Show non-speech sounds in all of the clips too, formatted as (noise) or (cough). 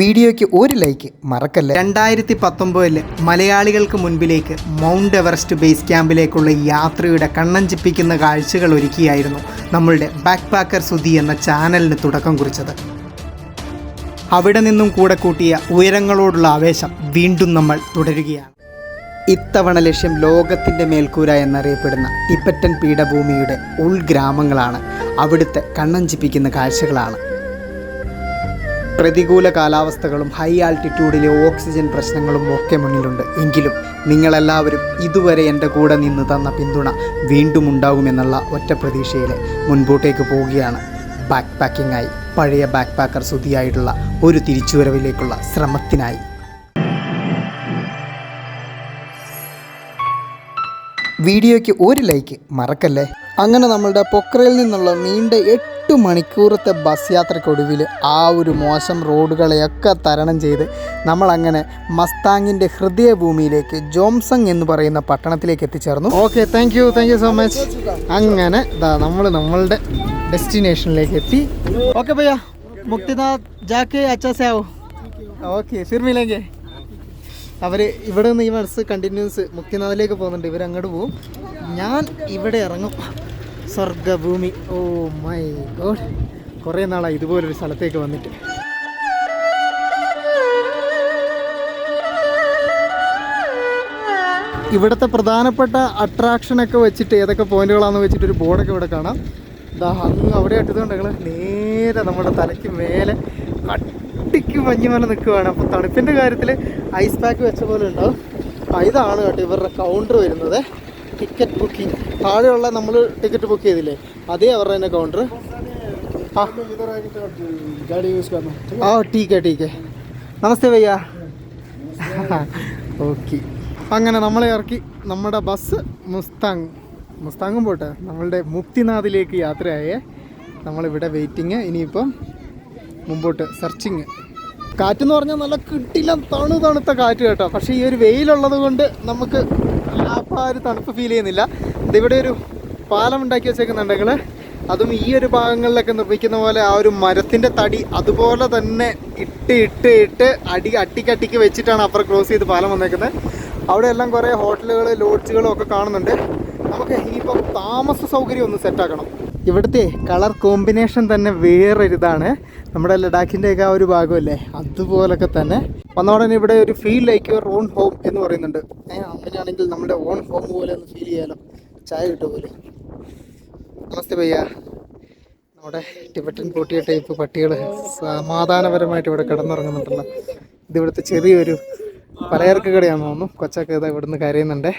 വീഡിയോയ്ക്ക് ഒരു ലൈക്ക് മറക്കല്ല? രണ്ടായിരത്തി പത്തൊമ്പതിൽ മലയാളികൾക്ക് മുൻപിലേക്ക് മൗണ്ട് എവറസ്റ്റ് ബേസ് ക്യാമ്പിലേക്കുള്ള യാത്രയുടെ കണ്ണഞ്ചിപ്പിക്കുന്ന കാഴ്ചകൾ ഒരുക്കിയായിരുന്നു നമ്മളുടെ ബാക്ക് പാക്കർ സുധി എന്ന ചാനലിന് തുടക്കം കുറിച്ചത്. അവിടെ നിന്നും കൂടെ കൂട്ടിയ ഉയരങ്ങളോടുള്ള ആവേശം വീണ്ടും നമ്മൾ തുടരുകയാണ്. ഇത്തവണ ലക്ഷ്യം ലോകത്തിന്റെ മേൽക്കൂര എന്നറിയപ്പെടുന്ന ടിപ്പറ്റൻ പീഠഭൂമിയുടെ ഉൾഗ്രാമങ്ങളാണ്. അവിടുത്തെ കണ്ണഞ്ചിപ്പിക്കുന്ന കാഴ്ചകളാണ്. പ്രതികൂല കാലാവസ്ഥകളും ഹൈ ആൾട്ടിറ്റ്യൂഡിലെ ഓക്സിജൻ പ്രശ്നങ്ങളും ഒക്കെ മുന്നിലുണ്ട്. എങ്കിലും നിങ്ങളെല്ലാവരും ഇതുവരെ എന്റെ കൂടെ നിന്ന് തന്ന പിന്തുണ വീണ്ടും ഉണ്ടാകുമെന്നുള്ള ഒറ്റ പ്രതീക്ഷയിൽ മുൻപോട്ടേക്ക് പോവുകയാണ്. ബാക്ക് പാക്കിങ്ങായി പഴയ ബാക്ക് പാക്കർ സുതിയായിട്ടുള്ള ഒരു തിരിച്ചുവരവിലേക്കുള്ള ശ്രമത്തിനായി. വീഡിയോയ്ക്ക് ഒരു ലൈക്ക് മറക്കല്ലേ? അങ്ങനെ നമ്മളുടെ പൊക്രയിൽ നിന്നുള്ള നീണ്ട എട്ട് മണിക്കൂറത്തെ ബസ് യാത്രക്കൊടുവിൽ ആ ഒരു മോശം റോഡുകളെയൊക്കെ തരണം ചെയ്ത് നമ്മളങ്ങനെ മസ്താങ്ങിന്റെ ഹൃദയഭൂമിയിലേക്ക് ജോംസങ് എന്ന് പറയുന്ന പട്ടണത്തിലേക്ക് എത്തിച്ചേർന്നു. Okay thank you thank you so much അങ്ങനെ ഇതാ നമ്മൾ നമ്മളുടെ ഡെസ്റ്റിനേഷനിലേക്ക് എത്തി. ഓക്കെ ഭയ്യ മുക്തിനാഥ് ജാക്കെ അച്ചാസാവോ. ഓക്കെ ഫിർമിലേക്ക് അവർ ഇവിടെ നിന്ന് ഈ ബസ് കണ്ടിന്യൂസ് മുക്തിനാഥിലേക്ക് പോകുന്നുണ്ട്. ഇവരങ്ങോട്ട് പോകും ഞാൻ ഇവിടെ ഇറങ്ങും. സ്വർഗഭൂമി ഓ മൈ ഗോഡ്. കുറേ നാളായി ഇതുപോലൊരു സ്ഥലത്തേക്ക് വന്നിട്ട്. ഇവിടുത്തെ പ്രധാനപ്പെട്ട അട്രാക്ഷനൊക്കെ വെച്ചിട്ട് ഏതൊക്കെ പോയിന്റുകളാണെന്ന് വെച്ചിട്ട് ഒരു ബോർഡൊക്കെ ഇവിടെ കാണാം. ഇതാ അങ്ങ് അവിടെ ഇട്ടതുകൊണ്ട് ഞങ്ങൾ നേരെ നമ്മുടെ തലയ്ക്ക് മേലെ കട്ടിക്ക് മഞ്ഞുമല നിൽക്കുകയാണ് അപ്പോൾ തണുപ്പിന്റെ കാര്യത്തിൽ ഐസ് പാക്ക് വെച്ച പോലെ ഉണ്ടാവും. ഇതാണ് കേട്ടോ ഇവരുടെ കൗണ്ടർ വരുന്നത്. ടിക്കറ്റ് ബുക്കിംഗ് താഴെയുള്ള നമ്മൾ ടിക്കറ്റ് ബുക്ക് ചെയ്തില്ലേ? അതേ അവരുടെ തന്നെ കൗണ്ടർ ആ. ടീക്കെ ടീക്കെ. നമസ്തേ ഭയ്യ ഓക്കെ. അങ്ങനെ നമ്മളെ ഇറക്കി നമ്മുടെ ബസ് മുസ്താങ് മുസ്താങ്ങും പോട്ടെ. നമ്മളുടെ മുക്തിനാഥിലേക്ക് യാത്രയായേ. നമ്മളിവിടെ വെയിറ്റിങ് ഇനിയിപ്പം മുമ്പോട്ട് സെർച്ചിങ് കാറ്റെന്ന് പറഞ്ഞാൽ നല്ല കിട്ടില്ല തണു തണുത്ത കാറ്റ് കേട്ടോ. പക്ഷേ ഈ ഒരു വെയിലുള്ളത് കൊണ്ട് നമുക്ക് ആ ഒരു തണുപ്പ് ഫീൽ ചെയ്യുന്നില്ല. ഇതിവിടെ ഒരു പാലം ഉണ്ടാക്കി വെച്ചേക്കുന്നുണ്ടെങ്കിൽ അതും ഈ ഒരു ഭാഗങ്ങളിലൊക്കെ നിർമ്മിക്കുന്ന പോലെ ആ ഒരു മരത്തിന്റെ തടി അതുപോലെ തന്നെ ഇട്ട് ഇട്ട് ഇട്ട് അടി അട്ടിക്കട്ടിക്ക് വെച്ചിട്ടാണ് അപ്പുറം ക്രോസ് ചെയ്ത് പാലം വന്നേക്കുന്നത്. അവിടെ എല്ലാം കുറേ ഹോട്ടലുകൾ ലോഡ്ജുകളും ഒക്കെ കാണുന്നുണ്ട്. നമുക്ക് ഇനിയിപ്പം താമസ സൗകര്യം ഒന്ന് സെറ്റാക്കണം ഇവിടുത്തെ കളർ കോമ്പിനേഷൻ തന്നെ വേറൊരിതാണ്. നമ്മുടെ ലഡാക്കിന്റെയൊക്കെ ആ ഒരു ഭാഗമല്ലേ? അതുപോലൊക്കെ തന്നെ. വന്നോടനെ ഇവിടെ ഒരു feel like your own home എന്ന് പറയുന്നുണ്ട്. അങ്ങനെയാണെങ്കിൽ നമ്മുടെ ഓൺ ഹോം പോലെ ഒന്ന് ഫീൽ ചെയ്യാലോ. ചായ കിട്ടും പോലെ നമസ്തേ ഭയ്യ. നമ്മുടെ ടിബറ്റൻ പൂട്ടിയ ടൈപ്പ് പട്ടികൾ സമാധാനപരമായിട്ട് ഇവിടെ കിടന്നുറങ്ങുന്നുണ്ടല്ലോ. ഇത് ഇവിടുത്തെ ചെറിയൊരു പലചരക്ക് കടയാണെന്ന് തോന്നുന്നു. കൊച്ചൊക്കെ ഇതാ ഇവിടുന്ന് കരയുന്നുണ്ടേ.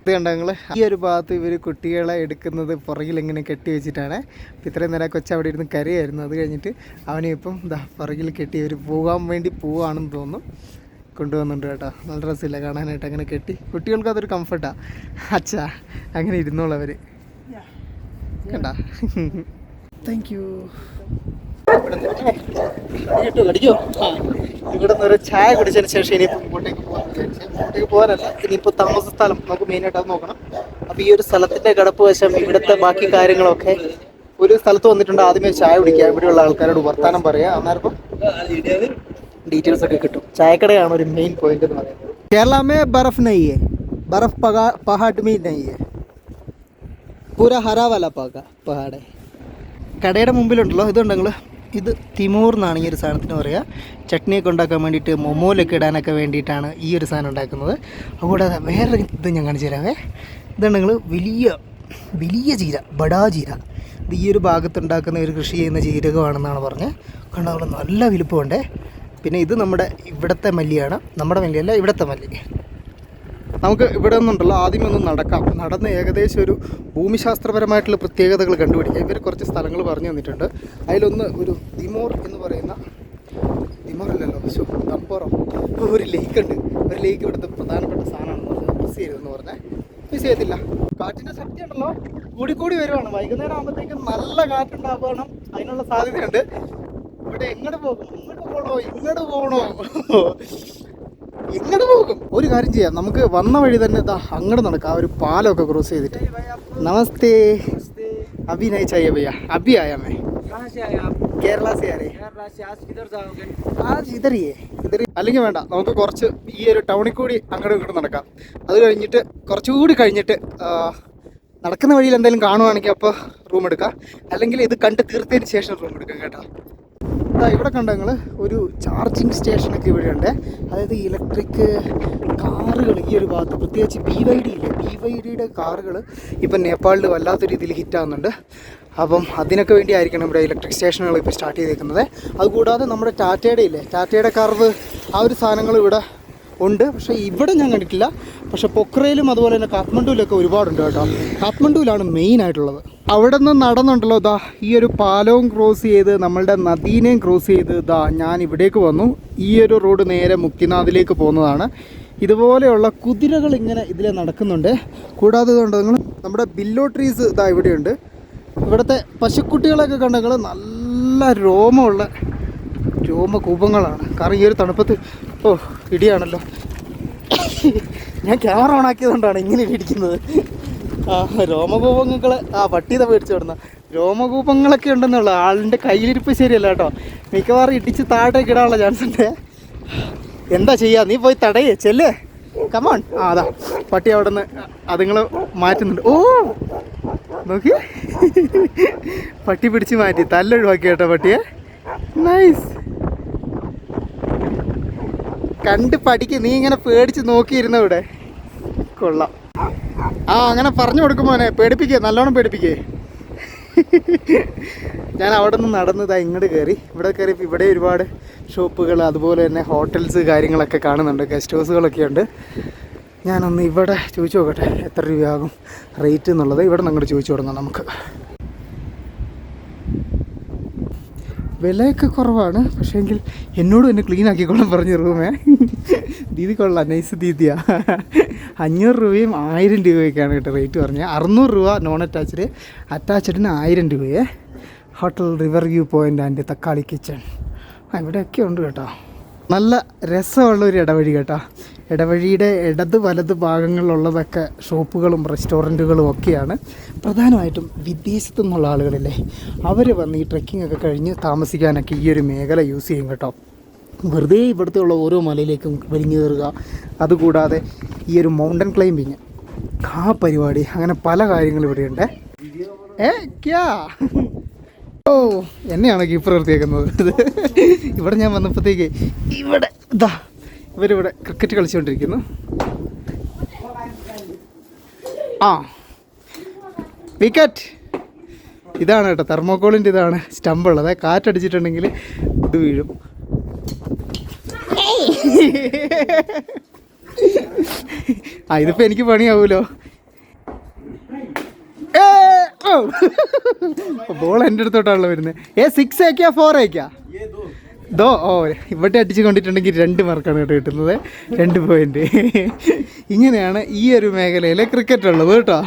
ഇത് കണ്ട ഈ ഒരു ഭാഗത്ത് ഇവർ കുട്ടികളെ എടുക്കുന്നത് പുറകിൽ ഇങ്ങനെ കെട്ടി വെച്ചിട്ടാണ്. അപ്പം ഇത്രയും നേരം കൊച്ചു അവിടെ ഇരുന്ന് കരയായിരുന്നു. അത് കഴിഞ്ഞിട്ട് അവനെ ഇപ്പം ഇതാ പുറകിൽ കെട്ടി ഇവർ പോകാൻ വേണ്ടി പോവാണെന്ന് തോന്നുന്നു. കൊണ്ടുവന്നുണ്ട് കേട്ടോ. നല്ല രസമില്ല കാണാനായിട്ട് അങ്ങനെ കെട്ടി. കുട്ടികൾക്ക് അതൊരു കംഫർട്ടാണ് അച്ഛാ അങ്ങനെ ഇരുന്നോളവർ കണ്ട? താങ്ക് യു ഇവിടെ നിന്ന് ഒരു ചായ കുടിച്ചതിന് ശേഷം ഇനിയിപ്പോൾ മുമ്പോട്ടേക്ക് പോകാൻ വിചാരിച്ചു പോകാനല്ല ഇനിയിപ്പോൾ താമസ സ്ഥലം നമുക്ക് മെയിനായിട്ട് അത് നോക്കണം. അപ്പോൾ ഈ ഒരു സ്ഥലത്തിന്റെ കിടപ്പ് വശം ഇവിടുത്തെ ബാക്കി കാര്യങ്ങളൊക്കെ ഒരു സ്ഥലത്ത് വന്നിട്ടുണ്ട് ആദ്യമേ ചായ കുടിക്കുക. ഇവിടെയുള്ള ആൾക്കാരോട് വർത്താനം പറയുക അന്നേരം ഡീറ്റെയിൽസ് ഒക്കെ കിട്ടും. ചായക്കടയാണ് ഒരു മെയിൻ പോയിന്റ് എന്ന് പറയുന്നത്. കേരള മേ ബർഫ് നെയ് ബർഫ് പഹാട്ട് മീ നെയ് പൂര ഹരാവല പാക പഹാടെ. കടയുടെ മുമ്പിലുണ്ടല്ലോ ഇതുണ്ടെങ്കിൽ ഇത് തിമൂർ എന്നാണ് ഈ ഒരു സാധനത്തിന് പറയുക. ചട്നിയൊക്കെ ഉണ്ടാക്കാൻ വേണ്ടിയിട്ട് മൊമോലൊക്കെ ഇടാനൊക്കെ വേണ്ടിയിട്ടാണ് ഈ ഒരു സാധനം ഉണ്ടാക്കുന്നത്. അതുകൂടാതെ വേറെ ഇത് ഞാൻ കാണിച്ചു തരാമേ ഇതുണ്ടെങ്കിൽ വലിയ വലിയ ചീര ബടാ ചീര. ഇത് ഈ ഒരു ഭാഗത്തുണ്ടാക്കുന്ന ഒരു കൃഷി ചെയ്യുന്ന ജീരകമാണെന്നാണ് പറഞ്ഞത്. കണ്ടാൽ നല്ല വലുപ്പമുണ്ടേ. പിന്നെ ഇത് നമ്മുടെ ഇവിടുത്തെ മല്ലിയാണ്. നമ്മുടെ മല്ലിയല്ല ഇവിടുത്തെ മല്ലി. നമുക്ക് ഇവിടെ നിന്നുണ്ടല്ലോ ആദ്യമേ ഒന്ന് നടക്കാം. നടന്ന് ഏകദേശം ഒരു ഭൂമിശാസ്ത്രപരമായിട്ടുള്ള പ്രത്യേകതകൾ കണ്ടുപിടിക്കാം. ഇവർ കുറച്ച് സ്ഥലങ്ങൾ പറഞ്ഞു തന്നിട്ടുണ്ട്. അതിലൊന്ന് ഒരു ദിമോർ എന്ന് പറയുന്ന ദിമോർ അല്ലല്ലോ ശോ, ദമ്പോറം ഒരു ലേക്ക് ഉണ്ട്. ഒരു ലേക്ക് ഇവിടുത്തെ പ്രധാനപ്പെട്ട സാധനമാണെന്ന് മിസ് ചെയ്തെന്ന് പറഞ്ഞാൽ മിസ് ചെയ്തില്ല കാറ്റിന്റെ ശക്തി ഉണ്ടല്ലോ. കൂടിക്കൂടി വരുവാണ്. വൈകുന്നേരം ആകുമ്പോഴത്തേക്കും നല്ല കാറ്റുണ്ടാവണം അതിനുള്ള സാധ്യതയുണ്ട്. ഇവിടെ എങ്ങോട്ട് പോകും? പോണോ? ഇങ്ങോട്ട് പോണോ? എങ്ങോട്ട് പോകും. ഒരു കാര്യം ചെയ്യാം. നമുക്ക് വന്ന വഴി തന്നെ ഇതാ അങ്ങോട്ട് നടക്കാം. ആ ഒരു പാലമൊക്കെ ക്രോസ് ചെയ്തിട്ട്. നമസ്തേ. അഭി നൈ ഭയ്യ അഭി ആയാമേ? അല്ലെങ്കിൽ വേണ്ട. നമുക്ക് കുറച്ച് ഈ ഒരു ടൗണിൽ കൂടി അങ്ങോട്ട് ഇങ്ങോട്ട് നടക്കാം. അത് കഴിഞ്ഞിട്ട് കുറച്ചുകൂടി കഴിഞ്ഞിട്ട് നടക്കുന്ന വഴിയിൽ എന്തെങ്കിലും കാണുവാണെങ്കിൽ അപ്പോൾ റൂം എടുക്കാം. അല്ലെങ്കിൽ ഇത് കണ്ട് തീർത്തതിന് ശേഷം റൂം എടുക്കാം കേട്ടോ. ദാ ഇവിടെ കണ്ട നിങ്ങൾ ഒരു ചാർജിങ് സ്റ്റേഷനൊക്കെ ഇവിടെയുണ്ട് അതായത് ഇലക്ട്രിക് കാറുകൾ ഈ ഒരു ഭാഗത്ത്. പ്രത്യേകിച്ച് ബി വൈ ഡി ഇല്ലേ? ബി വൈ ഡിയുടെ കാറുകൾ ഇപ്പം നേപ്പാളിൽ വല്ലാത്ത രീതിയിൽ ഹിറ്റാകുന്നുണ്ട് അപ്പം അതിനൊക്കെ വേണ്ടി ആയിരിക്കണം ഇവിടെ ഇലക്ട്രിക് സ്റ്റേഷനുകൾ ഇപ്പോൾ സ്റ്റാർട്ട് ചെയ്തേക്കുന്നത്. അതുകൂടാതെ നമ്മുടെ ടാറ്റയുടെ ഇല്ലേ? ടാറ്റയുടെ കർവ് ആ ഒരു സാധനങ്ങൾ ഇവിടെ ഉണ്ട്. പക്ഷേ ഇവിടെ ഞാൻ കണ്ടിട്ടില്ല. പക്ഷേ പൊക്രയിലും അതുപോലെ തന്നെ കാഠ്മണ്ഡുവിലൊക്കെ ഒരുപാടുണ്ട് കേട്ടോ. കാഠ്മണ്ഡുവിലാണ് മെയിൻ ആയിട്ടുള്ളത്. അവിടെ നിന്ന് നടന്നുണ്ടല്ലോ ഇതാ ഈ ഒരു പാലവും ക്രോസ് ചെയ്ത് നമ്മളുടെ നദീനെയും ക്രോസ് ചെയ്ത് ഇതാ ഞാൻ ഇവിടേക്ക് വന്നു. ഈ ഒരു റോഡ് നേരെ മുക്തിനാഥിലേക്ക് പോകുന്നതാണ്. ഇതുപോലെയുള്ള കുതിരകൾ ഇങ്ങനെ ഇതിൽ നടക്കുന്നുണ്ട്. കൂടാതെ കൊണ്ട് നിങ്ങൾ? നമ്മുടെ ബില്ലോ ട്രീസ് ഇതാ ഇവിടെയുണ്ട്. ഇവിടുത്തെ പശുക്കുട്ടികളൊക്കെ കണ്ടെങ്കിൽ നല്ല രോമമുള്ള രോമകൂപങ്ങളാണ്. കാരണം ഈ ഒരു തണുപ്പത്ത് ഓ ഇടിയാണല്ലോ. ഞാൻ ക്യാമറ ഓൺ ആക്കിയതുകൊണ്ടാണ് ഇങ്ങനെ ഇടിക്കുന്നത്. ആ രോമകൂപങ്ങൾ ആ പട്ടീത മേടിച്ചു വിടുന്ന രോമകൂപങ്ങളൊക്കെ ഉണ്ടെന്നുള്ള ആളിന്റെ കയ്യിലിരിപ്പ് ശരിയല്ല കേട്ടോ. മിക്കവാറും ഇടിച്ച് താഴേക്ക് ഇടാനുള്ള ചാൻസ് ഉണ്ട്. എന്താ ചെയ്യാ? നീ പോയി തടയേ ചെല്ലേ. കമോൺ ആ അതാ. പട്ടി അവിടെ നിന്ന് അതുങ്ങൾ മാറ്റുന്നുണ്ട്. ഓ! നോക്കി. പട്ടി പിടിച്ച് മാറ്റി. തല്ലൊഴിവാക്കി കേട്ടോ പട്ടിയെ. നൈസ് കണ്ട് പഠിക്ക് നീ ഇങ്ങനെ പേടിച്ച് നോക്കിയിരുന്നു ഇവിടെ? കൊള്ളാം. ആ അങ്ങനെ പറഞ്ഞു കൊടുക്കും പേടിപ്പിക്കേ നല്ലോണം പേടിപ്പിക്കേ. ഞാൻ അവിടെ നിന്ന് നടന്നതാ ഇങ്ങോട്ട് കയറി ഇവിടെ കയറി ഇവിടെ ഒരുപാട് ഷോപ്പുകൾ അതുപോലെ തന്നെ ഹോട്ടൽസ് കാര്യങ്ങളൊക്കെ കാണുന്നുണ്ട് ഗസ്റ്റ് ഹൗസുകളൊക്കെ ഉണ്ട്. ഞാനൊന്ന് ഇവിടെ ചോദിച്ചു നോക്കട്ടെ എത്ര രൂപയാകും റേറ്റ് എന്നുള്ളത്. ഇവിടെ നിന്ന് അങ്ങോട്ട് ചോദിച്ചു തുടങ്ങാം നമുക്ക്. വിലയൊക്കെ കുറവാണ്. പക്ഷേ എങ്കിൽ എന്നോട് എന്നെ ക്ലീൻ ആക്കിക്കോളാൻ പറഞ്ഞു റൂമേ ദീദി കൊള്ളാം നൈസ് ദീദിയാ. അഞ്ഞൂറ് രൂപയും ആയിരം രൂപയൊക്കെയാണ് കേട്ടോ റേറ്റ് പറഞ്ഞത് അറുന്നൂറ് രൂപ നോൺ അറ്റാച്ച്ഡ് അറ്റാച്ച്ഡിന് ആയിരം രൂപയെ. Hotel river view point and Thakkali kitchen ഇവിടെയൊക്കെ ഉണ്ട് കേട്ടോ. നല്ല രസമുള്ള ഒരു ഇടവഴി കേട്ടോ. ഇടവഴിയുടെ ഇടത് വലത് ഭാഗങ്ങളിലുള്ളതൊക്കെ ഷോപ്പുകളും റെസ്റ്റോറന്റുകളും ഒക്കെയാണ് പ്രധാനമായിട്ടും വിദേശത്തു നിന്നുള്ള ആളുകളില്ലേ? അവർ വന്ന് ഈ ട്രക്കിംഗ് ഒക്കെ കഴിഞ്ഞ് താമസിക്കാനൊക്കെ ഈ ഒരു മേഖല യൂസ് ചെയ്യും കേട്ടോ. വെറുതെ ഇവിടുത്തെ ഉള്ള ഓരോ മലയിലേക്കും വലിഞ്ഞു കയറുക അതുകൂടാതെ ഈ ഒരു മൗണ്ടൻ ക്ലൈമ്പിങ് ആ പരിപാടി അങ്ങനെ പല കാര്യങ്ങളും ഇവിടെയുണ്ട്. ഏ ക്യാ? ഓ എന്നെയാണ് കീപ്പർ നിർത്തിയേക്കുന്നത് ഇവിടെ ഞാൻ വന്നപ്പോഴത്തേക്ക് ഇവിടെ ഇതാ ഇവരിവിടെ ക്രിക്കറ്റ് കളിച്ചുകൊണ്ടിരിക്കുന്നു. ആ. വിക്കറ്റ്. ഇതാണ് കേട്ടോ തെർമോക്കോളിന്റെ ഇതാണ് സ്റ്റമ്പുള്ളത് കാറ്റടിച്ചിട്ടുണ്ടെങ്കിൽ ഇത് വീഴും. ആ ഇതിപ്പോൾ എനിക്ക് പണിയാവൂലോ? ബോൾ എന്റെ അടുത്തോട്ടാണല്ലോ വരുന്നത്. ഏ സിക്സ് ഏക്കാ ഫോർ ഏക്കാ? ദോ ഓ ഇവിടെ അടിച്ച് കൊണ്ടിട്ടുണ്ടെങ്കിൽ രണ്ട് മാർക്കാണ് കേട്ടോ കിട്ടുന്നത്. രണ്ട് പോയിന്റ് ഇങ്ങനെയാണ് ഈ ഒരു മേഖലയിലെ ക്രിക്കറ്റ് ഉള്ളത് കേട്ടോ.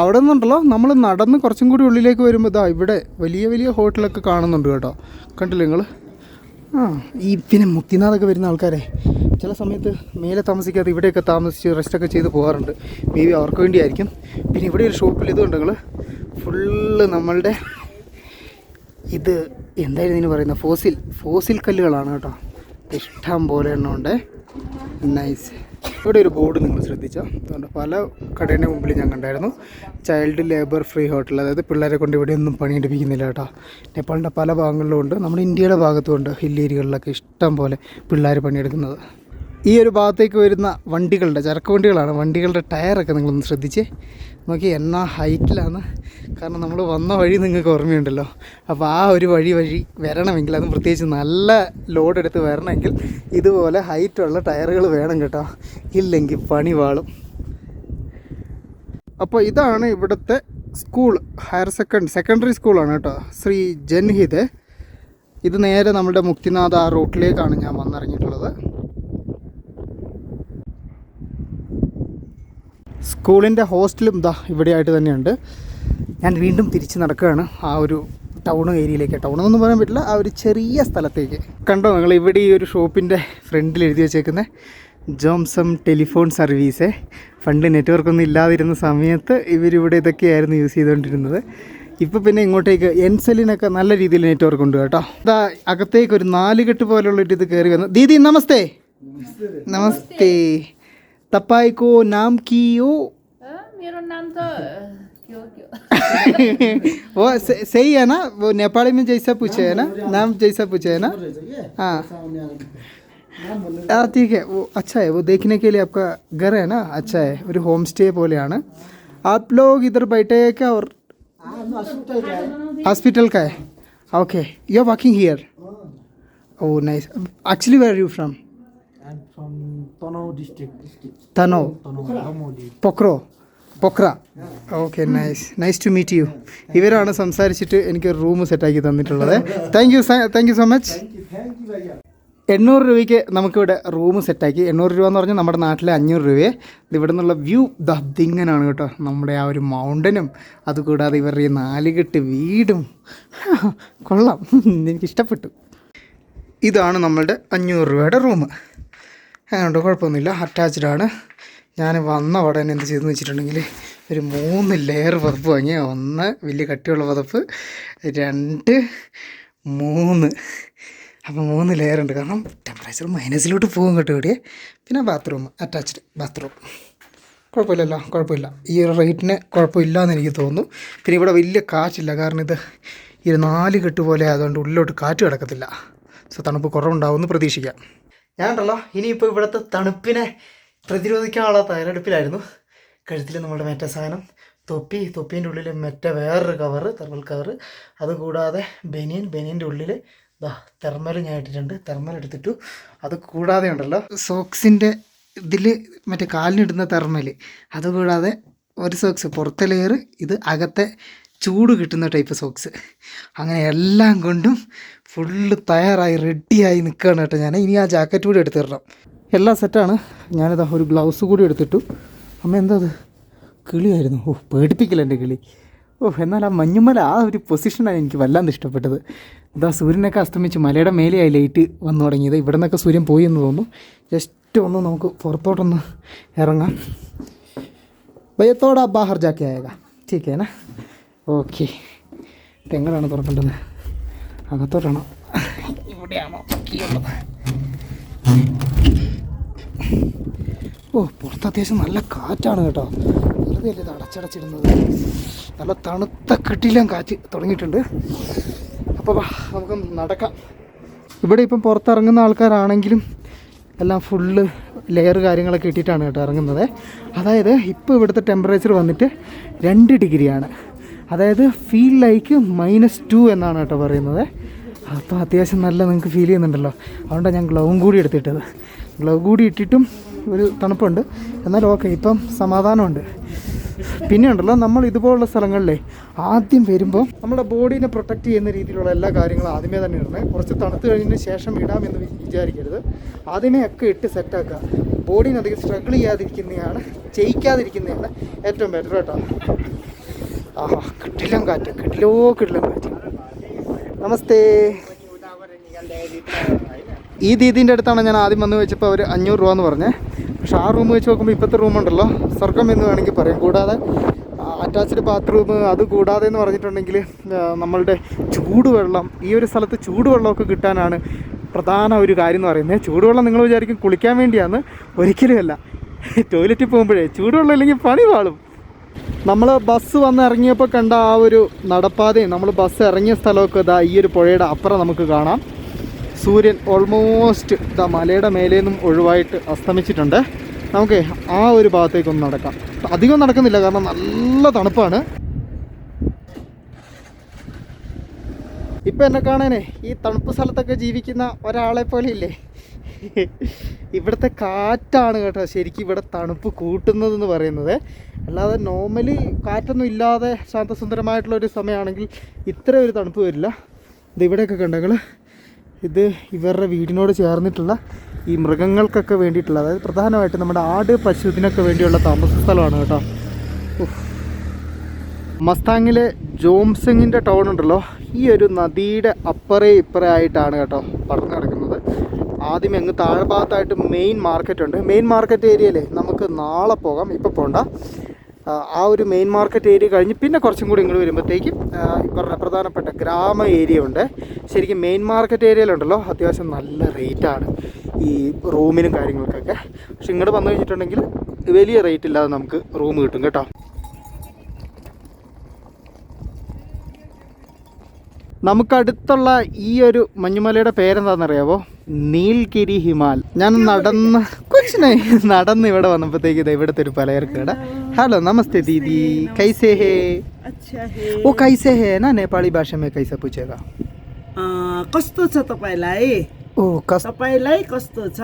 അവിടെ നിന്നുണ്ടല്ലോ നമ്മൾ നടന്ന് കുറച്ചും കൂടി ഉള്ളിലേക്ക് വരുമ്പോൾ ഇതാ ഇവിടെ വലിയ വലിയ ഹോട്ടലൊക്കെ കാണുന്നുണ്ട് കേട്ടോ. കണ്ടില്ലേ നിങ്ങൾ ആ ഈ പിന്നെ മുക്തിനാഥൊക്കെ വരുന്ന ആൾക്കാരെ ചില സമയത്ത് മേലെ താമസിക്കാതെ ഇവിടെയൊക്കെ താമസിച്ച് റെസ്റ്റൊക്കെ ചെയ്ത് പോകാറുണ്ട്. മേ ബി അവർക്ക് വേണ്ടിയായിരിക്കും. പിന്നെ ഇവിടെ ഒരു ഷോപ്പിൽ ഇതുണ്ട് നിങ്ങൾ ഫുള്ള് നമ്മളുടെ ഇത് എന്തായിരുന്നു ഇതിന് പറയുന്നത്? ഫോസിൽ ഫോസിൽ കല്ലുകളാണ് കേട്ടോ. ഇഷ്ടം പോലെ എണ്ണം ഉണ്ട്. നൈസ് ഇവിടെ ഒരു ബോർഡ് നിങ്ങൾ ശ്രദ്ധിച്ചോ? അതുകൊണ്ട് പല കടയുടെ മുമ്പിൽ ഞാൻ കണ്ടായിരുന്നു. ചൈൽഡ് ലേബർ ഫ്രീ ഹോട്ടൽ അതായത് പിള്ളേരെ കൊണ്ട് ഇവിടെ ഒന്നും പണിയെടുപ്പിക്കുന്നില്ല കേട്ടോ. നേപ്പാളിന്റെ പല ഭാഗങ്ങളിലും ഉണ്ട്. നമ്മുടെ ഇന്ത്യയുടെ ഭാഗത്തും ഉണ്ട് ഹിൽ ഏരിയകളിലൊക്കെ ഇഷ്ടം പോലെ പിള്ളേർ പണിയെടുക്കുന്നത്. ഈ ഒരു ഭാഗത്തേക്ക് വരുന്ന വണ്ടികളുടെ ചരക്ക് വണ്ടികളാണ്. വണ്ടികളുടെ ടയറൊക്കെ നിങ്ങളൊന്ന് ശ്രദ്ധിച്ച്. നോക്കി എന്നാ ഹൈറ്റിലാണ്. കാരണം നമ്മൾ വന്ന വഴി നിങ്ങൾക്ക് ഓർമ്മയുണ്ടല്ലോ. അപ്പോൾ ആ ഒരു വഴി വഴി വരണമെങ്കിൽ അതും പ്രത്യേകിച്ച് നല്ല ലോഡ് എടുത്ത് വരണമെങ്കിൽ ഇതുപോലെ ഹൈറ്റുള്ള ടയറുകൾ വേണം കേട്ടോ. ഇല്ലെങ്കിൽ പണി വാളും. അപ്പോൾ ഇതാണ് ഇവിടുത്തെ സ്കൂൾ ഹയർ സെക്കൻഡ് സെക്കൻഡറി സ്കൂളാണ് കേട്ടോ. ശ്രീ ജൻഹിത്. ഇത് നേരെ നമ്മുടെ മുക്തിനാഥ് ആ റൂട്ടിലേക്കാണ് ഞാൻ വന്നിറങ്ങിയിട്ടുള്ളത്. സ്കൂളിന്റെ ഹോസ്റ്റലും ഇതാ ഇവിടെയായിട്ട് തന്നെയുണ്ട്. ഞാൻ വീണ്ടും തിരിച്ച് നടക്കുകയാണ് ആ ഒരു ടൗൺ ഏരിയയിലേക്ക്. ടൗൺ എന്നൊന്നും പറയാൻ പറ്റില്ല ആ ഒരു ചെറിയ സ്ഥലത്തേക്ക്. കണ്ടോ നിങ്ങൾ ഇവിടെ ഈ ഒരു ഷോപ്പിന്റെ ഫ്രണ്ടിൽ എഴുതി വെച്ചേക്കുന്നത് ജോംസം ടെലിഫോൺ സർവീസ്. പണ്ട് നെറ്റ്വർക്കൊന്നും ഇല്ലാതിരുന്ന സമയത്ത് ഇവരിവിടെ ഇതൊക്കെയായിരുന്നു യൂസ് ചെയ്തുകൊണ്ടിരുന്നത്. ഇപ്പോൾ പിന്നെ ഇങ്ങോട്ടേക്ക് എൻസെലിനൊക്കെ നല്ല രീതിയിൽ നെറ്റ്വർക്ക് ഉണ്ട് കേട്ടോ. അതാ അകത്തേക്ക് ഒരു നാലുകെട്ട് പോലുള്ള ഒരു ഇത് കയറി വന്നു. ദീദി നമസ്തേ. നമസ്തേ. तपाईँको नाम के हो? मेरो नाम त वो (laughs) सही है ना? वो नेपाली में जैसा पूछे है ना? नाम जैसा पूछे है ना? हाँ।, हाँ ठीक है। वो अच्छा है। वो देखने के लिए आपका घर है ना? अच्छा है। और होम स्टे बोले है ना? आप लोग इधर बैठे हैं क्या और हॉस्पिटल का है? Okay you are working here oh nice actually where you from Tono district. Ramodi. പൊക്രോ Pokhara okay nice nice to meet you ഇവരാണ് സംസാരിച്ചിട്ട് എനിക്ക് റൂം സെറ്റാക്കി തന്നിട്ടുള്ളത്. Thank you thank you so much എണ്ണൂറ് രൂപയ്ക്ക് നമുക്കിവിടെ റൂം സെറ്റാക്കി. എണ്ണൂറ് രൂപ എന്ന് പറഞ്ഞാൽ നമ്മുടെ നാട്ടിലെ അഞ്ഞൂറ് രൂപയെ. ഇവിടെ നിന്നുള്ള വ്യൂ ദത്തിങ്ങനാണ് കേട്ടോ. നമ്മുടെ ആ ഒരു മൗണ്ടനും അതുകൂടാതെ ഇവരുടെ ഈ നാലുകെട്ട് വീടും. കൊള്ളാം. (laughs) എനിക്കിഷ്ടപ്പെട്ടു. ഇതാണ് നമ്മളുടെ അഞ്ഞൂറ് രൂപയുടെ റൂം. അതുകൊണ്ട് കുഴപ്പമൊന്നുമില്ല. അറ്റാച്ച്ഡ് ആണ്. ഞാൻ വന്ന ഉടനെ എന്ത് ചെയ്തെന്ന് വെച്ചിട്ടുണ്ടെങ്കിൽ ഒരു മൂന്ന് ലെയർ പതപ്പ് വാങ്ങി. ഒന്ന് വലിയ കട്ടിയുള്ള പതപ്പ് രണ്ട് മൂന്ന്. അപ്പോൾ മൂന്ന് ലെയർ ഉണ്ട്. കാരണം ടെമ്പറേച്ചർ മൈനസിലോട്ട് പോകും കേട്ടോ ഇവിടെ. പിന്നെ ബാത്റൂം അറ്റാച്ച്ഡ് ബാത്റൂം കുഴപ്പമില്ലല്ലോ കുഴപ്പമില്ല. ഈ ഒരു റേറ്റിന് കുഴപ്പമില്ല എന്ന് എനിക്ക് തോന്നുന്നു. പിന്നെ ഇവിടെ വലിയ കാറ്റില്ല. കാരണം ഇത് ഈ നാല് കെട്ട് പോലെ ആയതുകൊണ്ട് ഉള്ളിലോട്ട് കാറ്റ് കിടക്കത്തില്ല. സോ തണുപ്പ് കുറവുണ്ടാവുമെന്ന് പ്രതീക്ഷിക്കാം. ഞാൻ ഉണ്ടല്ലോ ഇനിയിപ്പോൾ ഇവിടുത്തെ തണുപ്പിനെ പ്രതിരോധിക്കാനുള്ള തയ്യാറെടുപ്പിലായിരുന്നു. കഴുത്തിൽ നമ്മുടെ മെറ്റ സാധനം തൊപ്പി തൊപ്പീന്റെ ഉള്ളിൽ മെറ്റ വേറൊരു കവറ് തെർമൽ കവറ് അതുകൂടാതെ ബനിയൻ ബനിയന്റെ ഉള്ളിൽ ദാ തെർമൽ ഞാൻ ഇട്ടിട്ടുണ്ട്. തെർമൽ എടുത്തിട്ടു. അത് കൂടാതെ ഉണ്ടല്ലോ സോക്സിന്റെ ഇതിൽ മറ്റേ കാലിനിടുന്ന തെർമൽ അതുകൂടാതെ ഒരു സോക്സ് പുറത്തെ ലെയർ ഇത് അകത്തെ ചൂട് കിട്ടുന്ന ടൈപ്പ് സോക്സ് അങ്ങനെ എല്ലാം കൊണ്ടും ഫുള്ള് തയ്യാറായി റെഡിയായി നിൽക്കുകയാണ് കേട്ടോ ഞാൻ ഇനി ആ ജാക്കറ്റ് കൂടി എടുത്ത് തരണം എല്ലാം സെറ്റാണ് ഞാനിതാ ഒരു ഗ്ലൗസ് കൂടി എടുത്തിട്ടു അമ്മ എന്താ അത് കിളിയായിരുന്നു ഓ പേടിപ്പിക്കില്ല എൻ്റെ കിളി ഓ എന്നാൽ ആ മഞ്ഞുമല ആ ഒരു പൊസിഷനാണ് എനിക്ക് വല്ലാണ്ട് ഇഷ്ടപ്പെട്ടത് ഇതാ സൂര്യനൊക്കെ അസ്തമിച്ച് മലയുടെ മേലെയായി ലൈറ്റ് വന്നു തുടങ്ങിയത് ഇവിടെ നിന്നൊക്കെ സൂര്യൻ പോയി എന്ന് തോന്നുന്നു ജസ്റ്റ് ഒന്ന് നമുക്ക് പുറത്തോട്ടൊന്ന് ഇറങ്ങാം ഭയത്തോടെ ബാഹർ ജാക്കെ ആയേഗാ ठीक है ना ഓക്കെ എങ്ങനെയാണ് തുറക്കേണ്ടത് അകത്തോട്ടാണോ? ഇവിടെയാണോ? കീയുള്ളത് ഓ പുറത്ത് അത്യാവശ്യം നല്ല കാറ്റാണ് കേട്ടോ. വെറുതെ അല്ലേ ഇത് അടച്ചടച്ചിടുന്നത്? നല്ല തണുത്ത കെട്ടിലും കാറ്റ് തുടങ്ങിയിട്ടുണ്ട്. അപ്പോൾ വാ നമുക്ക് നടക്കാം. ഇവിടെ ഇപ്പം പുറത്തിറങ്ങുന്ന ആൾക്കാരാണെങ്കിലും എല്ലാം ഫുള്ള് ലെയർ കാര്യങ്ങളൊക്കെ ഇട്ടിട്ടാണ് കേട്ടോ ഇറങ്ങുന്നത്. അതായത് ഇപ്പോൾ ഇവിടുത്തെ ടെമ്പറേച്ചർ വന്നിട്ട് രണ്ട് ഡിഗ്രിയാണ്. അതായത് ഫീൽ ലൈക്ക് മൈനസ് ടു എന്നാണ് കേട്ടോ പറയുന്നത്. അപ്പോൾ അത്യാവശ്യം നല്ല നിങ്ങൾക്ക് ഫീൽ ചെയ്യുന്നുണ്ടല്ലോ. അതുകൊണ്ടാണ് ഞാൻ ഗ്ലൗവും കൂടി എടുത്തിട്ടത്. ഗ്ലൗ കൂടി ഇട്ടിട്ടും ഒരു തണുപ്പുണ്ട്. എന്നാൽ ഓക്കെ ഇപ്പം സമാധാനമുണ്ട്. പിന്നെ ഉണ്ടല്ലോ നമ്മൾ ഇതുപോലുള്ള സ്ഥലങ്ങളിലെ ആദ്യം വരുമ്പോൾ നമ്മുടെ ബോഡീനെ പ്രൊട്ടക്റ്റ് ചെയ്യുന്ന രീതിയിലുള്ള എല്ലാ കാര്യങ്ങളും ആദ്യമേ തന്നെ ഇടണേ. കുറച്ച് തണുത്ത് കഴിഞ്ഞതിന് ശേഷം ഇടാമെന്ന് വിചാരിക്കരുത്. ആദ്യമേ ഒക്കെ ഇട്ട് സെറ്റാക്കുക ബോഡീനെ അധികം സ്ട്രഗിൾ ചെയ്യാതിരിക്കുന്നതാണ് ജയിക്കാതിരിക്കുന്നതാണ് ഏറ്റവും ബെറ്റർ കേട്ടോ. ആഹാ കിട്ടില്ലം കാറ്റ് കിട്ടിലോ കിടിലം കാറ്റ്. നമസ്തേ. ഈ ദീദീന്റെ അടുത്താണ് ഞാൻ ആദ്യം വന്ന് വെച്ചപ്പോൾ അവർ അഞ്ഞൂറ് രൂപ എന്ന് പറഞ്ഞേ. പക്ഷെ ആ റൂം വെച്ച് നോക്കുമ്പോൾ ഇപ്പോഴത്തെ റൂമുണ്ടല്ലോ സ്വർഗം എന്ന് വേണമെങ്കിൽ പറയാം. കൂടാതെ അറ്റാച്ച്ഡ് ബാത്റൂം അത് കൂടാതെ എന്ന് പറഞ്ഞിട്ടുണ്ടെങ്കിൽ നമ്മളുടെ ചൂടുവെള്ളം ഈ ഒരു സ്ഥലത്ത് ചൂടുവെള്ളമൊക്കെ കിട്ടാനാണ് പ്രധാന ഒരു കാര്യം എന്ന് പറയുന്നത്. ചൂടുവെള്ളം നിങ്ങൾ വിചാരിക്കും കുളിക്കാൻ വേണ്ടിയാണ് ഒരിക്കലുമല്ല. (laughs) ടോയ്ലറ്റിൽ പോകുമ്പോഴേ ചൂടുവെള്ളം ഇല്ലെങ്കിൽ പണി പാളും. നമ്മൾ ബസ് വന്ന് ഇറങ്ങിയപ്പോൾ കണ്ട ആ ഒരു നടപ്പാതയും നമ്മൾ ബസ് ഇറങ്ങിയ സ്ഥലമൊക്കെ ഇതാ ഈ ഒരു പുഴയുടെ അപ്പുറം നമുക്ക് കാണാം. സൂര്യൻ ഓൾമോസ്റ്റ് ഇതാ മലയുടെ മേലേ നിന്നും ഒഴിവായിട്ട് അസ്തമിച്ചിട്ടുണ്ട്. നമുക്ക് ആ ഒരു ഭാഗത്തേക്കൊന്ന് നടക്കാം. അധികം നടക്കുന്നില്ല കാരണം നല്ല തണുപ്പാണ്. ഇപ്പം എന്നെ കാണാനേ ഈ തണുപ്പ് സ്ഥലത്തൊക്കെ ജീവിക്കുന്ന ഒരാളെ പോലെ ഇല്ലേ? ഇവിടുത്തെ കാറ്റാണ് കേട്ടോ ശരിക്കും ഇവിടെ തണുപ്പ് കൂട്ടുന്നതെന്ന് പറയുന്നത്. അല്ലാതെ നോർമലി കാറ്റൊന്നും ഇല്ലാതെ ശാന്തസുന്ദരമായിട്ടുള്ള ഒരു സമയമാണെങ്കിൽ ഇത്ര ഒരു തണുപ്പ് വരില്ല. ഇത് ഇവിടെയൊക്കെ കണ്ടങ്ങൾ ഇത് ഇവരുടെ വീടിനോട് ചേർന്നിട്ടുള്ള ഈ മൃഗങ്ങൾക്കൊക്കെ വേണ്ടിയിട്ടുള്ള അതായത് പ്രധാനമായിട്ട് നമ്മുടെ ആട് പശുവിനൊക്കെ വേണ്ടിയുള്ള താമസ സ്ഥലമാണ് കേട്ടോ. മസ്താങ്ങിലെ ജോംസിങ്ങിന്റെ ടൗൺ ഉണ്ടല്ലോ. ഈ ഒരു നദിയുടെ അപ്പറേ ഇപ്പറേ ആയിട്ടാണ് കേട്ടോ പടർന്നു കിടക്കുന്നത് ആദ്യം അങ്ങ് താഴെ ഭാഗത്തായിട്ട് മെയിൻ മാർക്കറ്റ് ഉണ്ട്. മെയിൻ മാർക്കറ്റ് ഏരിയയിലെ നമുക്ക് നാളെ പോകാം. ഇപ്പോൾ പോകണ്ട ആ, ഒരു മെയിൻ മാർക്കറ്റ് ഏരിയ കഴിഞ്ഞ് പിന്നെ കുറച്ചും കൂടി ഇങ്ങോട്ട് വരുമ്പോഴത്തേക്കും ഇവരുടെ പ്രധാനപ്പെട്ട ഗ്രാമ ഏരിയ ഉണ്ട്. ശരിക്കും മെയിൻ മാർക്കറ്റ് ഏരിയയിലുണ്ടല്ലോ അത്യാവശ്യം നല്ല റേറ്റാണ് ഈ റൂമിനും കാര്യങ്ങൾക്കൊക്കെ. പക്ഷെ ഇങ്ങോട്ട് വന്നു കഴിഞ്ഞിട്ടുണ്ടെങ്കിൽ വലിയ റേറ്റ് ഇല്ലാതെ നമുക്ക് റൂം കിട്ടും കേട്ടോ. നമുക്കടുത്തുള്ള ഈ ഒരു മഞ്ഞുമലയുടെ പേരെന്താണെന്നറിയാവോ നീൽഗിരി ഹിമാൽ ഞാൻ നടന്ന് കൊച്ചിനെ നടന്ന് ഇവിടെ വന്നപ്പോഴത്തേക്ക് ഇത് ഇവിടുത്തെ ഒരു പലചരക്കട ഹലോ നമസ്തേ ദീദി കൈസേ ഹേ अच्छा है ഓ കൈസേ ഹേ ना नेपाली भाषा में कैसे पूछेगा अ, कस्तो छ तपाईँलाई ओ कस तपाईँलाई कस्तो छ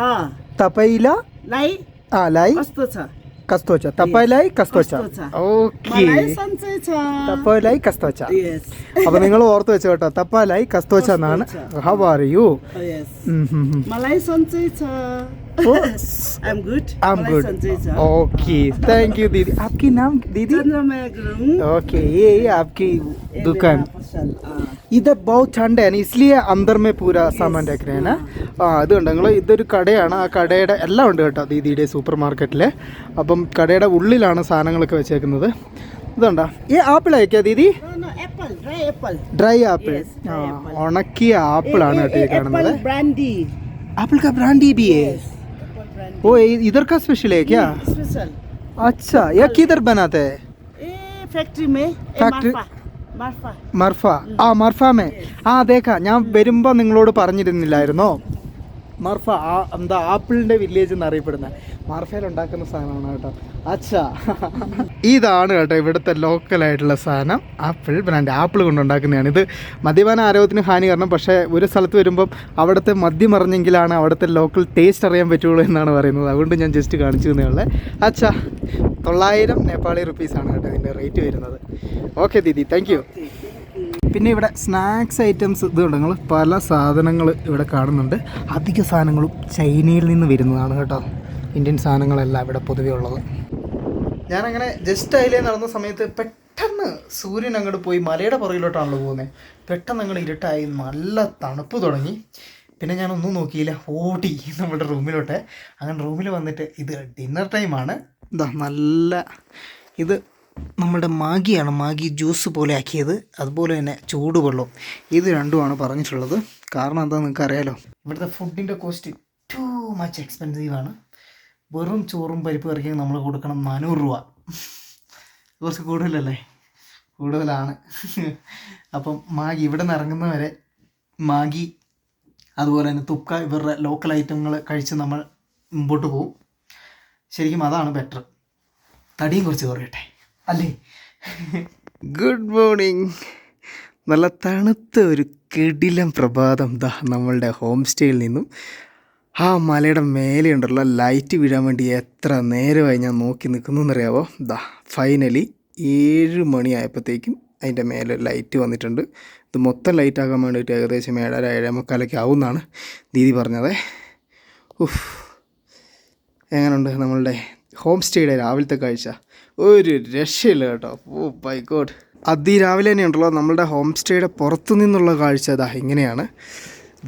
तपैला लाई आलाई कस्तो छ కస్తోచా തപ്പലായി കസ്തോച്ച ഓക്കെ തപ്പലായി കസ്തോച്ച അപ്പൊ നിങ്ങൾ ഓർത്ത് വെച്ച കേട്ടോ തപ്പലായി കസ്തോച്ച എന്നാണ് ഹവ് ആർ യു മലൈ സഞ്ചേച്ച सन्चै छ Oh. आइएम गुड I'm मलाई good. सन्चै छ ओके थैंक यू दीदी आपकी नाम दीदी चन्द्रमाया गुरुङ ओके ये ये आपकी ए दुकान बेला पसल अ, इधर बहुत ठंड है ना इसलिए अंदर में पूरा सामान रख रहे हैं ना ആ അതുകൊണ്ട് നിങ്ങൾ ഇതൊരു കടയാണ് ആ കടയുടെ എല്ലാം ഉണ്ട് കേട്ടോ ദീദിയുടെ സൂപ്പർ മാർക്കറ്റിൽ അപ്പം കടയുടെ ഉള്ളിലാണ് സാധനങ്ങളൊക്കെ വെച്ചേക്കുന്നത് ഇതുണ്ടോ ഈ apple അയക്കാ Didi no, no, apple, dry apple. Dry apple Yes, dry ആ apple. ഉണക്കിയ ആപ്പിളാണ് ए, കേട്ടോ ए, ഈ കാണുന്നത് apple brandy. ആപ്പിൾ का ब्रांडी भी है Apple brandy. ओ ये इधर का स्पेशल है क्या Special. अच्छा ये किधर बनाते हैं ए फैक्ट्री में ए, Factory- मार्फा मार्फा മർഫ ആ മർഫാമേ ആ അതേക്കാ ഞാൻ വരുമ്പോൾ നിങ്ങളോട് പറഞ്ഞിരുന്നില്ലായിരുന്നോ മർഫ ആ എന്താ ആപ്പിളിൻ്റെ വില്ലേജ് എന്നറിയപ്പെടുന്നത് മർഫയിൽ ഉണ്ടാക്കുന്ന സാധനമാണ് കേട്ടോ. അച്ഛാ. ഇതാണ് കേട്ടോ ഇവിടുത്തെ ലോക്കലായിട്ടുള്ള സാധനം. ആപ്പിൾ ബ്രാൻഡ് ആപ്പിൾ കൊണ്ടുണ്ടാക്കുന്നതാണ് ഇത് മദ്യപാന ആരോഗ്യത്തിന് ഹാനി കാരണം പക്ഷേ ഒരു സ്ഥലത്ത് വരുമ്പം അവിടുത്തെ മദ്യം അറിഞ്ഞെങ്കിലാണ് അവിടുത്തെ ലോക്കൽ ടേസ്റ്റ് അറിയാൻ പറ്റുള്ളൂ എന്നാണ് പറയുന്നത്. അതുകൊണ്ട് ഞാൻ ജസ്റ്റ് കാണിച്ചു തന്നേ ഉള്ളേ. അച്ഛാ തൊള്ളായിരം നേപ്പാളി റുപ്പീസാണ് കേട്ടോ ഇതിന്റെ റേറ്റ് വരുന്നത്. ഓക്കെ ദീദി താങ്ക് പിന്നെ ഇവിടെ സ്നാക്സ് ഐറ്റംസ് ഇതുണ്ട് നിങ്ങൾ പല സാധനങ്ങൾ ഇവിടെ കാണുന്നുണ്ട്. അധിക സാധനങ്ങളും ചൈനയിൽ നിന്ന് വരുന്നതാണ് കേട്ടോ. ഇന്ത്യൻ സാധനങ്ങളല്ല ഇവിടെ പൊതുവെ ഉള്ളത്. ഞാനങ്ങനെ ജസ്റ്റ് അതിലേ നടന്ന സമയത്ത് പെട്ടെന്ന് സൂര്യൻ അങ്ങോട്ട് പോയി മലയുടെ പുറകിലോട്ടാണല്ലോ പോകുന്നത് പെട്ടെന്ന് അങ്ങോട്ട് ഇരുട്ടായി നല്ല തണുപ്പ് തുടങ്ങി. പിന്നെ ഞാൻ ഒന്നും നോക്കിയില്ല. ഓടി നമ്മുടെ റൂമിലോട്ട്. അങ്ങനെ റൂമിൽ വന്നിട്ട് ഇത് ഡിന്നർ ടൈമാണ് ഇതാ നല്ല ഇത് നമ്മുടെ മാഗിയാണ് മാഗി ജ്യൂസ് പോലെ ആക്കിയത്. അതുപോലെ തന്നെ ചൂടുവെള്ളം ഇത് രണ്ടുമാണ് പറഞ്ഞിട്ടുള്ളത്. കാരണം എന്താ നിങ്ങൾക്ക് അറിയാലോ ഇവിടുത്തെ ഫുഡിന്റെ കോസ്റ്റ് ടു മച്ച് എക്സ്പെൻസീവ് ആണ്. വെറും ചോറും പരിപ്പ് കറിക്കും നമ്മൾ കൊടുക്കണം നാനൂറ് രൂപ. കുറച്ച് കൂടുതലല്ലേ? കൂടുതലാണ്. അപ്പം മാഗി ഇവിടെ നിന്ന് ഇറങ്ങുന്നവരെ മാഗി അതുപോലെ തന്നെ തുക്ക ഇവരുടെ ലോക്കൽ ഐറ്റങ്ങൾ കഴിച്ച് നമ്മൾ മുമ്പോട്ട് പോകും ശരിക്കും അതാണ് ബെറ്റർ തടിയും കുറച്ച് കുറയട്ടെ. അല്ലേ? ഗുഡ് മോർണിംഗ് നല്ല തണുത്ത ഒരു കിടിലം പ്രഭാതം ദാ നമ്മളുടെ ഹോം സ്റ്റേയിൽ നിന്നും ആ മലയുടെ മേലെ ഉണ്ടല്ലോ ലൈറ്റ് വീഴാൻ വേണ്ടി എത്ര നേരമായി ഞാൻ നോക്കി നിൽക്കുന്നു എന്നറിയാവോ ദാ ഫൈനലി ഏഴ് മണിയായപ്പോഴത്തേക്കും അതിന്റെ മേലെ ലൈറ്റ് വന്നിട്ടുണ്ട്. ഇത് മൊത്തം ലൈറ്റ് ആകാൻ വേണ്ടിയിട്ട് ഏകദേശം ഏഴര ഏഴേ മുക്കാലൊക്കെ ആവുമെന്നാണ് ദീദി പറഞ്ഞത്. ഉഫ്. എങ്ങനെയുണ്ട് നമ്മളുടെ ഹോം സ്റ്റേയുടെ രാവിലത്തെ കാഴ്ച? ഒരു രക്ഷയില്ല കേട്ടോ. ഓ ബൈ ഗോഡ് അതിരാവിലെ തന്നെ ഉണ്ടല്ലോ നമ്മളുടെ ഹോം സ്റ്റേയുടെ പുറത്തു നിന്നുള്ള കാഴ്ച. ഇതാ ഇങ്ങനെയാണ്.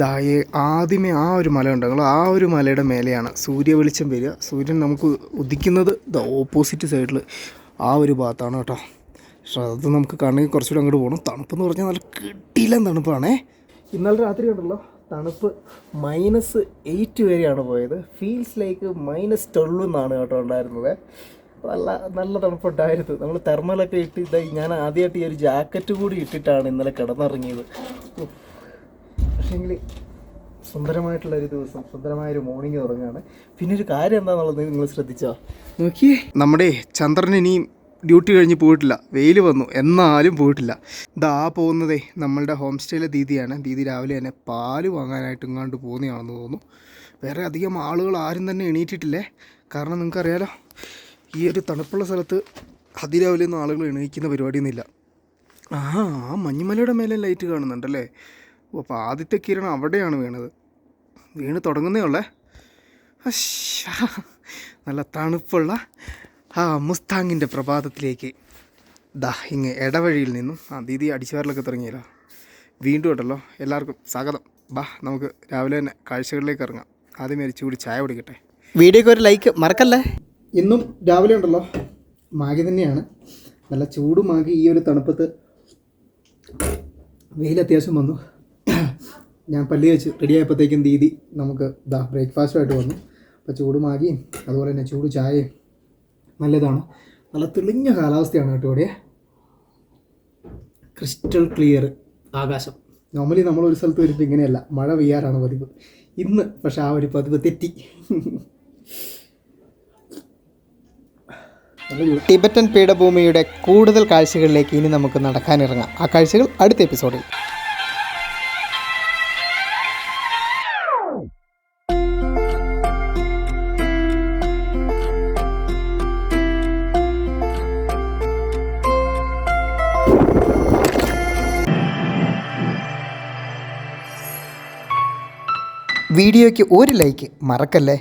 ദാ ഈ ആദ്യമേ ആ ഒരു മല ഉണ്ടെങ്കിലും ആ ഒരു മലയുടെ മേലെയാണ് സൂര്യ വെളിച്ചം വരിക. സൂര്യൻ നമുക്ക് ഉദിക്കുന്നത് ദ ഓപ്പോസിറ്റ് സൈഡിൽ ആ ഒരു ഭാഗത്താണ് കേട്ടോ. പക്ഷെ അത് നമുക്ക് കാണണമെങ്കിൽ കുറച്ചുകൂടെ അങ്ങോട്ട് പോകണം തണുപ്പെന്ന് പറഞ്ഞാൽ നല്ല കിട്ടിയില്ല തണുപ്പാണേ. ഇന്നലെ രാത്രി ഉണ്ടല്ലോ തണുപ്പ് മൈനസ് എയ്റ്റ് വരെയാണ് പോയത്. ഫീൽസ് ലൈക്ക് മൈനസ് ട്വൽവ് എന്നാണ് കേട്ടോ ഉണ്ടായിരുന്നത്. നല്ല നല്ല തണുപ്പുണ്ടായിരുന്നു. നമ്മൾ തെർമലൊക്കെ ഇട്ട് ഇതായി ഞാൻ ആദ്യമായിട്ട് ഈ ഒരു ജാക്കറ്റ് കൂടി ഇട്ടിട്ടാണ് ഇന്നലെ കിടന്നിറങ്ങിയത്. പക്ഷേങ്കിൽ സുന്ദരമായിട്ടുള്ള ഒരു ദിവസം സുന്ദരമായ ഒരു മോർണിംഗ് തുടങ്ങുകയാണ്. പിന്നെ ഒരു കാര്യം എന്താണെന്നുള്ളത് നിങ്ങൾ ശ്രദ്ധിച്ചോ? നോക്കിയേ. നമ്മുടെ ചന്ദ്രൻ ഇനിയും ഡ്യൂട്ടി കഴിഞ്ഞ് പോയിട്ടില്ല. വെയിൽ വന്നു. എന്നാലും പോയിട്ടില്ല. ഇതാ പോകുന്നതേ നമ്മളുടെ ഹോം സ്റ്റേയിലെ ദീദിയാണ്. ദീദി രാവിലെ തന്നെ പാൽ വാങ്ങാനായിട്ട് ഇങ്ങാണ്ട് പോകുന്നതാണെന്ന് തോന്നുന്നു. വേറെ അധികം ആളുകൾ ആരും തന്നെ എണീറ്റിട്ടില്ലേ? കാരണം നിങ്ങൾക്കറിയാലോ ഈ ഒരു തണുപ്പുള്ള സ്ഥലത്ത് അതിരാവിലെ ഒന്നും ആളുകൾ എണീക്കുന്ന പരിപാടിയൊന്നുമില്ല. ആ ആ മഞ്ഞുമലയുടെ മേലെ ലൈറ്റ് കാണുന്നുണ്ടല്ലേ? അപ്പോൾ ആദ്യത്തെ കിരണം അവിടെയാണ് വീണത്. വീണ് തുടങ്ങുന്നേ ഉള്ളേ. നല്ല തണുപ്പുള്ള ആ മുസ്താങ്ങിന്റെ പ്രഭാതത്തിലേക്ക്. ദാ ഇങ്ങ് ഇടവഴിയിൽ നിന്നും ആ ദീദി അടിച്ചുവാറിലൊക്കെ തുടങ്ങിയല്ലോ. വീണ്ടും ഉണ്ടല്ലോ. എല്ലാവർക്കും സ്വാഗതം. ബാ നമുക്ക് രാവിലെ തന്നെ കാഴ്ചകളിലേക്ക് ഇറങ്ങാം. ആദ്യമേ ഒരു ചൂട് ചായ കുടിക്കട്ടെ. വീഡിയോക്ക് ഒരു ലൈക്ക് മറക്കല്ലേ? ഇന്നും രാവിലെ ഉണ്ടല്ലോ. മാഗി തന്നെയാണ്. നല്ല ചൂടുമാകി മാഗി ഈ ഒരു തണുപ്പത്ത് വെയിൽ അത്യാവശ്യം വന്നു. ഞാൻ പള്ളി വെച്ച് റെഡി ആയപ്പോഴത്തേക്കും ദീദി നമുക്ക് ഇതാ ബ്രേക്ക്ഫാസ്റ്റുമായിട്ട് വന്നു. അപ്പോൾ ചൂട് മാഗിയും അതുപോലെ തന്നെ ചൂട് ചായയും നല്ലതാണ്. നല്ല തെളിഞ്ഞ കാലാവസ്ഥയാണ് കേട്ടോ ഇവിടെ. ക്രിസ്റ്റൽ ക്ലിയർ ആകാശം. നോർമലി നമ്മൾ ഒരു സ്ഥലത്ത് വരുമ്പോൾ ഇങ്ങനെയല്ല മഴ പെയ്യാറാണ് പതിവ്. ഇന്ന് പക്ഷെ ആ ഒരു പതിവ് തെറ്റി. ടിബറ്റൻ പീഠഭൂമിയുടെ കൂടുതൽ കാഴ്ചകളിലേക്ക് ഇനി നമുക്ക് നടക്കാനിറങ്ങാം. ആ കാഴ്ചകൾ അടുത്ത എപ്പിസോഡിൽ വീഡിയോയ്ക്ക് ഒരു ലൈക്ക് മറക്കല്ലേ?